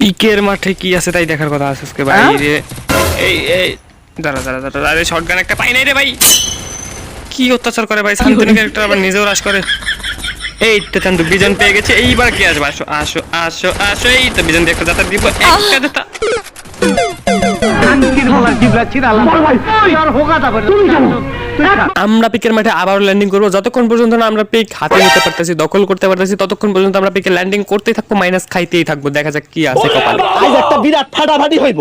পিকের মাঠে কি আছে তাই দেখার কথা আছে আজকে ভাই রে এই এই দাঁড়া দাঁড়া দাঁড়া আরে শটগান একটা পাই নাই রে ভাই। কি অত্যাচার করে ভাই? শান্তনু ক্যারেক্টার আবার নিজেও রাশ করে। এই তো চান্দু বিজন পেয়ে গেছে। এইবার কি আসবে? আসো আসো আসো আসো। এই তো বিজন দিয়ে একটা যাতা দিব। একটা যাতা আমরা পিকের মাঠে আবার ল্যান্ডিং করব। যতক্ষণ পর্যন্ত না আমরা পিক হাতে নিতে পারতেছি দখল করতে পারতেছি ততক্ষণ পর্যন্ত আমরা পিকে ল্যান্ডিং করতেই থাকব মাইনাস খাইতেই থাকব। দেখা যাক কি আছে কপালে। আজ একটা বিরাট ফাটাফাটি হইব।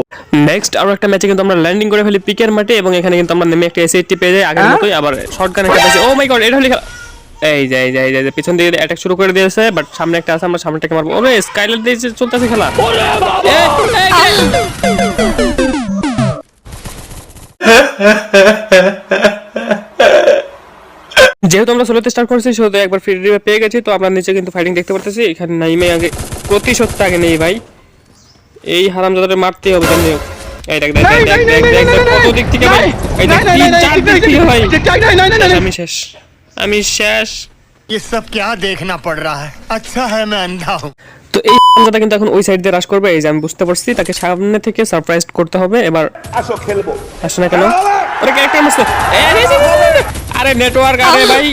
নেক্সট আরও একটা ম্যাচে কিন্তু আমরা ল্যান্ডিং করে ফেলি পিকের মাঠে এবং এখানে কিন্তু আমরা নেমে একটা এসএটি পেয়ে যাই। আগের মতোই আবার শর্টগান একটা পেয়েছি ও মাই গড এটা হলে এই যে এই যে এই যে, পিছন দিকে অ্যাটাক শুরু করে দিয়েছে বাট সামনে একটা আছে আমরা সামনেটাকে মারবো। ওরে স্কাইলার দিয়ে চলতেছে খেলা। এই। যেহেতু আমরা সোলোতে স্টার্ট করছি সেহেতু একবার ফ্রি রিভাইভ পেয়ে গেছি তো আমরা নিচে কিন্তু ফাইটিং দেখতে পারতেছি এখানে নাইমে আগে প্রতিশোধটা আগে নেই ভাই এই হারাম যাদের মারতেই হবে জানি এই দেখ দেখ দেখ দেখ দেখ দেখ দেখ কত দিক থেকে ভাই এই দেখ তিন চার দিক থেকে ভাই আমি শেষ আমি শেষ ये सब क्या देखना पड़ रहा है अच्छा है मैं अंधा हूँ তো এই হারামজাদা কিন্তু এখন ওই সাইড দিয়ে রাশ করবে এই যে আমি বুঝতে পারছি তাকে সামনে থেকে সারপ্রাইজ করতে হবে এবার আসো খেলবো আসে না কেন আরে ক্যারেক্টার মারছে আরে, আরে নেটওয়ার্ক আরে ভাই।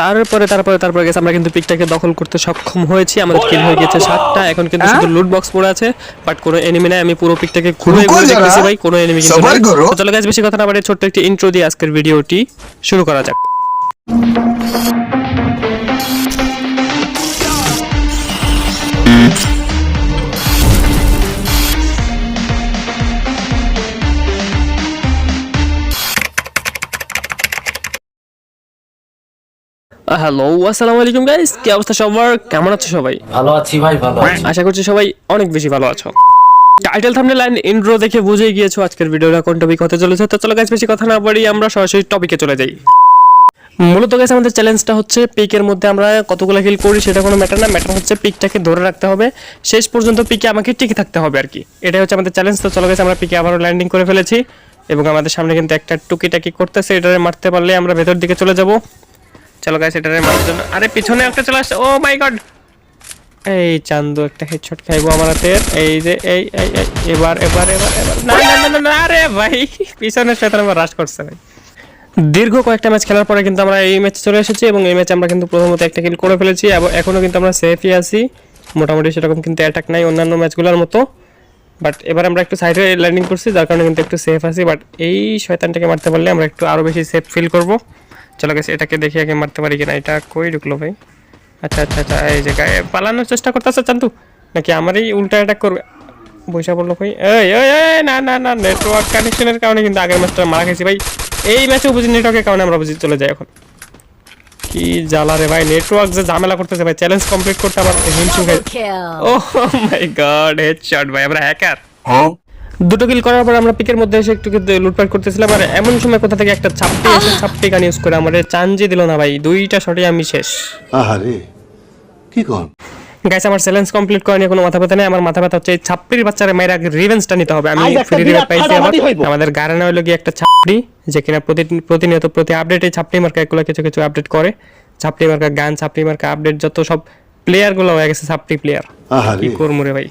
তারপরে তারপরে তারপরে গেছে আমরা কিন্তু পিকটাকে দখল করতে সক্ষম হয়েছি। আমাদের কিল হয়ে গেছে সাতটা। এখন কিন্তু শুধু লুট বক্স পড়ে আছে বাট কোনো এনিমি নাই। আমি পুরো পিকটাকে ঘুরে ঘুরে যারা, দেখতেছি ভাই কোনো এনিমি কিন্তু নাই। চলো গাইস বেশি কথা না বাড়িয়ে ছোট্ট একটি ইন্ট্রো দিয়ে আজকের ভিডিওটি শুরু করা যাক। হ্যালো আসসালামু আলাইকুম গাইস কি অবস্থা সবার? কেমন আছো সবাই? ভালো আছি ভাই ভালো আছি। আশা করছি সবাই অনেক বেশি ভালো আছো। টাইটেল থাম্বনেল লাইন ইন্ট্রো দেখে বুঝেই গিয়েছো আজকের ভিডিওটা কোন টপিক হতে চলেছে। তো চলো গাইস বেশি কথা না বাড়ি আমরা সরাসরি টপিকে চলে যাই। মূলত গাইস আমাদের চ্যালেঞ্জটা হচ্ছে পিকের মধ্যে আমরা কতগুলো কিল করি সেটা কোনো ম্যাটার না। ম্যাটার হচ্ছে পিকটাকে ধরে রাখতে হবে। শেষ পর্যন্ত পিকে আমাকে টিকে থাকতে হবে আর কি। এটাই হচ্ছে আমাদের চ্যালেঞ্জ তো চলো গাইস আমরা পিকে আবারও ল্যান্ডিং করে ফেলেছি। এবং আমাদের সামনে কিন্তু একটা টুকিটাকি করতেছে। এটারে মারতে পারলে আমরা ভেতর দিকে চলে যাব। চলো গাইস এটারে মারার জন্য। আরে পিছনে একটা চলে আসছে। ও মাই গড এই চান্দু একটা হেডশট খাইবো আমার হাতের এই যে এই এই এবার এবার এবার এবার। না না না, না আরে ভাই পিছনে সাথে আমার রাশ করছে ভাই। দীর্ঘ কয়েকটা ম্যাচ খেলার পরে কিন্তু আমরা এই ম্যাচে চলে এসেছি এবং এই ম্যাচে আমরা কিন্তু প্রথমত একটা কিল করে ফেলেছি এবং এখনও কিন্তু আমরা সেফই আছি। মোটামুটি সেরকম কিন্তু অ্যাটাক নাই অন্যান্য ম্যাচগুলোর মতো। বাট এবার আমরা একটু সাইডে ল্যান্ডিং করছি যার কারণে কিন্তু একটু সেফ আছি। বাট এই শয়তানটাকে মারতে পারলে আমরা একটু আরও বেশি সেফ ফিল করব। চলো গেছে এটাকে দেখি আগে মারতে পারি কিনা। এটা কই ঢুকলো ভাই? আচ্ছা আচ্ছা আচ্ছা এই যে গায়ে পালানোর চেষ্টা করতেছে চান্দু। নাকি আমারই উল্টা অ্যাটাক করবে? বৈশা বলল ভাই এই এই এই, না না না নেটওয়ার্ক কানেকশনের কারণে কিন্তু আগের ম্যাচটা মারা গেছি ভাই। এই ম্যাচে বুঝি নেটওয়ার্কের কারণে আমরা বুঝি চলে যাই এখন। কি জ্বালা রে ভাই নেটওয়ার্ক যে ঝামেলা করতেছে ভাই চ্যালেঞ্জ কমপ্লিট করতে আমার হিমশিম খাই। ও মাই গড হেডশট ভাই আমরা হ্যাকার হ্যাঁ দুটো কিল করার পর আমরা পিকের মধ্যে এসে একটু কিন্তু লুটপাট করতেছিলাম। আর এমন সময় কোথা থেকে একটা ছাপটি এসে ছাপটি গান ইউজ করে আমাদের চাঞ্জি দিল না ভাই। দুইটা শটে আমি শেষ। আহারে কি কন? গাইস আমার চ্যালেঞ্জ কমপ্লিট করা নিয়ে কোনো মাথা ব্যথা নেই। আমার মাথা ব্যথা হচ্ছে এই ছাপড়ির বাচ্চারা মেয়ের আগে রিভেন্সটা নিতে হবে। আমি ফ্রি রিভাইভ পাইছি হইবো। আমাদের গারানা হলো গিয়ে একটা ছাপড়ি যে কিনা প্রতি প্রতিনিয়ত প্রতি আপডেটে ছাপড়ি মার্কা এগুলো কিছু কিছু আপডেট করে। ছাপড়ি মার্কা গান ছাপড়ি মার্কা আপডেট যত সব প্লেয়ারগুলো হয়ে গেছে ছাপড়ি প্লেয়ার কি করব রে ভাই?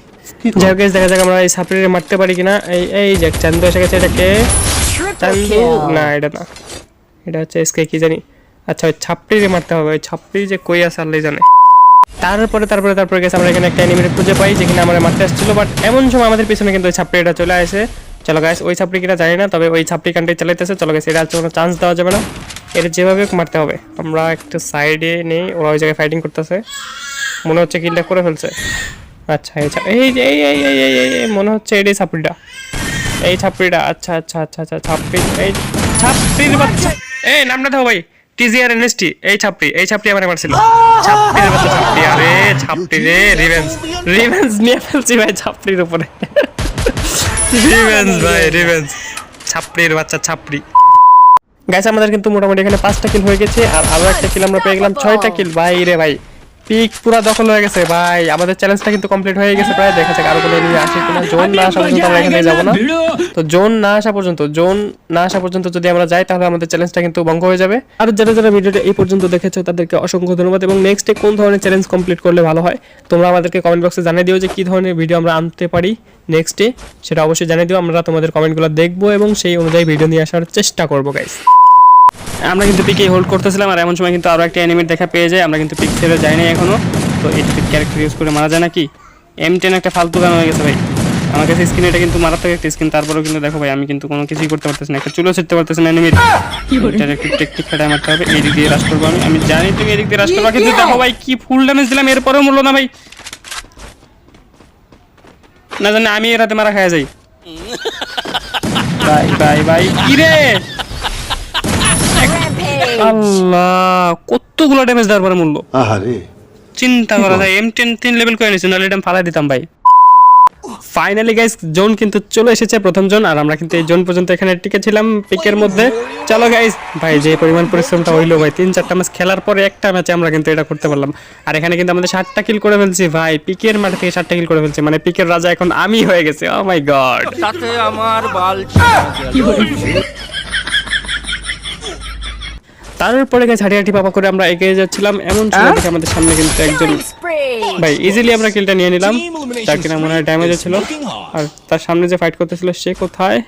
যাই হোক দেখা যাক আমরা এই ছাপড়িরে মারতে পারি কিনা। এই এই যে চান্দু এসে গেছে এটাকে। চান্দু? না এটা না। এটা হচ্ছে এসকে কি জানি। আচ্ছা ওই ছাপড়িরে মারতে হবে ওই ছাপড়ি যে কই আছে আল্লাহ জানে। তারপরে তারপরে তারপরে গেছে আমরা এখানে একটা এনিমিরে খুঁজে পাই যেখানে আমরা মারতে আসছিল বাট এমন সময় আমাদের পিছনে কিন্তু ওই ছাপড়িটা চলে আসে। চলো গাইস ওই ছাপড়ি কিনা জানি না তবে ওই ছাপড়ি কানটাই চালাইতেছে। চলো গাইস এটা হচ্ছে কোনো চান্স দেওয়া যাবে না। এটা যেভাবে মারতে হবে। আমরা একটু সাইডে নেই ওরা ওই জায়গায় ফাইটিং করতেছে। মনে হচ্ছে কিলটা করে ফেলছে। আচ্ছা এই এই এই এই এই এই এই এই মনে হচ্ছে এটাই ছাপড়িটা। এই ছাপড়িটা আচ্ছা আচ্ছা আচ্ছা আচ্ছা ছাপড়ি এই ছাপড়ির বাচ্চা। এই নামটা দাও ভাই টিজিআর এনএসটি এই ছাপড়ি এই ছাপড়ি আমার মারছিল। ছাপড়ির বাচ্চা ছাপড়ি। আরে ছাপড়ি রে রিভেঞ্জ রিভেঞ্জ নিয়ে ফেলছি ভাই ছাপড়ির উপরে। রিভেঞ্জ ভাই রিভেঞ্জ ছাপড়ির বাচ্চা ছাপড়ি। গাইস আমাদের কিন্তু মোটামুটি এখানে পাঁচটা কিল হয়ে গেছে আর আরও একটা কিল আমরা পেয়ে গেলাম ছয়টা কিল ভাই রে ভাই। পিক পুরা দখল হয়ে গেছে ভাই। আমাদের চ্যালেঞ্জটা কিন্তু কমপ্লিট হয়ে গেছে প্রায় দেখা যাক আরও কোনো এনিমি আসে কিনা। জোন না আসা পর্যন্ত আমরা এখানে যাব না। তো জোন না আসা পর্যন্ত জোন না আসা পর্যন্ত যদি আমরা যাই তাহলে আমাদের চ্যালেঞ্জটা কিন্তু ভঙ্গ হয়ে যাবে। আর যারা যারা ভিডিওটা এই পর্যন্ত দেখেছ তাদেরকে অসংখ্য ধন্যবাদ। এবং নেক্সটে কোন ধরনের চ্যালেঞ্জ কমপ্লিট করলে ভালো হয় তোমরা আমাদেরকে কমেন্ট বক্সে জানিয়ে দিও যে কি ধরনের ভিডিও আমরা আনতে পারি নেক্সটে সেটা অবশ্যই জানিয়ে দিও আমরা তোমাদের কমেন্টগুলো দেখব এবং সেই অনুযায়ী ভিডিও নিয়ে আসার চেষ্টা করব গাইস আমরা কিন্তু পিকে হোল্ড করতেছিলাম আর এমন সময় কিন্তু আরও একটা এনিমির দেখা পেয়ে যায়। আমরা কিন্তু পিক ছেড়ে যাই নাই এখনও। তো এই ক্যারেক্টার ইউজ করে মারা যায় নাকি? এম টেন একটা ফালতু গান হয়ে গেছে ভাই। আমার কাছে স্ক্রিন এটা কিন্তু মারাত্মক একটা স্ক্রিন তারপরেও কিন্তু দেখো ভাই আমি কিন্তু কোনো কিছুই করতে পারতেছি না। একটা চুলো ছিটতে পারতেছি না এনিমির এটার একটু টেকনিক খাটায় মারতে হবে। এদিক দিয়ে রাশ করব আমি। আমি জানি তুমি এদিক দিয়ে রাশ করবা কিন্তু দেখো ভাই কি ফুল ড্যামেজ দিলাম। এরপরেও মূল্য না ভাই। না জানি আমি এর হাতে মারা খাওয়া যাই। ভাই ভাই ভাই কি রে? আল্লাহ কতগুলো ড্যামেজ দেওয়ার পরে মূল্য আহারে। চিন্তা করা যায় এম টেন তিন লেভেল করে নিয়েছি নাহলে এটা ফালাই দিতাম ভাই। ফাইনালি গাইস জোন কিন্তু চলে এসেছে প্রথম জোন আর আমরা কিন্তু এই জোন পর্যন্ত এখানে টিকে ছিলাম পিকের মধ্যে। চলো গাইস ভাই যে পরিমাণ পরিশ্রমটা হইল ভাই তিন চারটা ম্যাচ খেলার পরে একটা ম্যাচে আমরা কিন্তু এটা করতে পারলাম। আর এখানে কিন্তু আমাদের ষাটটা কিল করে ফেলছি ভাই পিকের মাঠে থেকে ষাটটা কিল করে ফেলছি মানে পিকের রাজা এখন আমি হয়ে গেছে ও মাই গড তাতে আমার বাল তারপরে গাইস হাঁটি পাপা করে আমরা এগিয়ে যাচ্ছিলাম। এমন সময় দেখে আমাদের সামনে কিন্তু একজন ভাই ইজিলি আমরা কিলটা নিয়ে নিলাম। তার কিনা মনে হয় ড্যামেজ ছিল আর তার সামনে যে ফাইট করতেছিল সে কোথায়?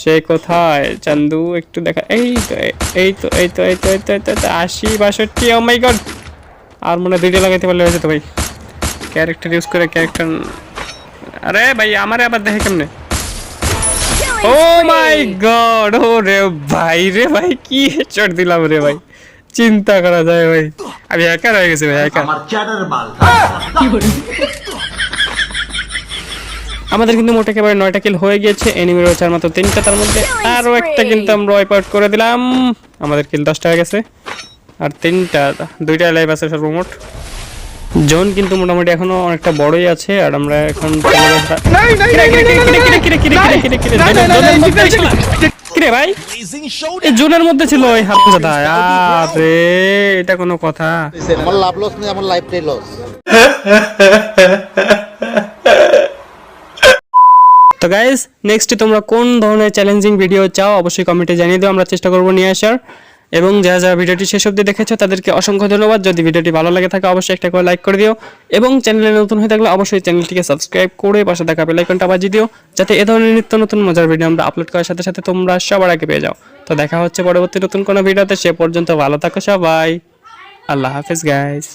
সে কোথায়? চান্দু একটু দেখা। এই তো এই তো এই তো এই তো এই তো এই তো, এই তো আশি বাষট্টি ও মাই গড আর মনে হয় দুইটা লাগাইতে পারলে হয়ে যেত ভাই। ক্যারেক্টার ইউজ করে ক্যারেক্টার আরে ভাই আমারে আবার দেখে কেমনে? ও মাই গড ও রে ভাই রে ভাই কি হেডশট দিলাম রে ভাই। চিন্তা করা যায় ভাই। আমি একা রয়ে গেছি ভাই একা। আমাদের কিন্তু মোট একেবারে নয়টা কিল হয়ে গিয়েছে এনিমি রয়েছে আর মাত্র তিনটা তার মধ্যে আরও একটা কিন্তু আমরা ওয়াইপ আউট করে দিলাম। আমাদের কিল দশটা হয়ে গেছে। আর তিনটা দুইটা লাইভ আছে সর্বমোট। জোন কিন্তু মোটামুটি এখনও অনেকটা বড়ই আছে আর আমরা এখন কোন ধরনের চ্যালেঞ্জিং ভিডিও চাও অবশ্যই কমেন্টে জানিয়ে দিও আমরা চেষ্টা করব নিয়ে আসার। এবং যারা যারা ভিডিওটি শেষ অবধি দেখেছ, তাদেরকে অসংখ্য ধন্যবাদ। যদি ভিডিওটি ভালো লাগে থাকে, অবশ্যই একটা করে লাইক করে দিও। এবং চ্যানেলে নতুন হয়ে থাকলে অবশ্যই চ্যানেলটিকে সাবস্ক্রাইব করে পাশে থাকা বেল আইকনটা বাজিয়ে দিও, যাতে এ ধরনের নিত্য নতুন মজার ভিডিও আমরা আপলোড করার সাথে সাথে তোমরা সবার আগে পেয়ে যাও। তো দেখা হচ্ছে পরবর্তী নতুন কোনো ভিডিওতে, সে পর্যন্ত ভালো থাকো সবাই। আল্লাহ হাফেজ গাইস